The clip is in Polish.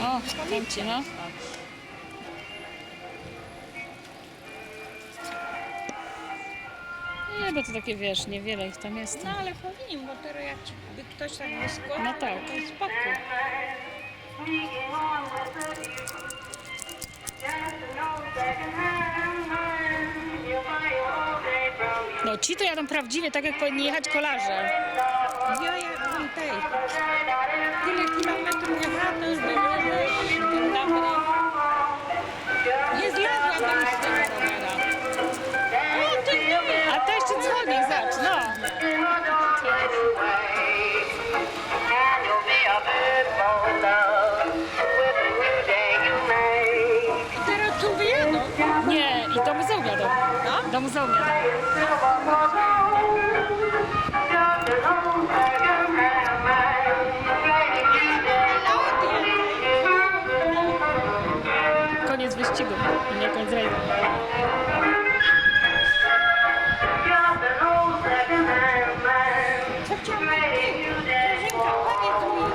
O, tamci, no. Nie, bo to takie, wiesz, niewiele ich tam jest. No ale powinien, bo teraz jak ci- by ktoś tak wyskoczył, No tak. to jest. No ci to jadą prawdziwie, tak jak powinni jechać kolarze. Ja jakbym tej teraz tu wyjadą. Nie, i do muzeum jadą. No? Do muzeum jadą. Koniec wyścigu, nie koniec rajdu. Thank you.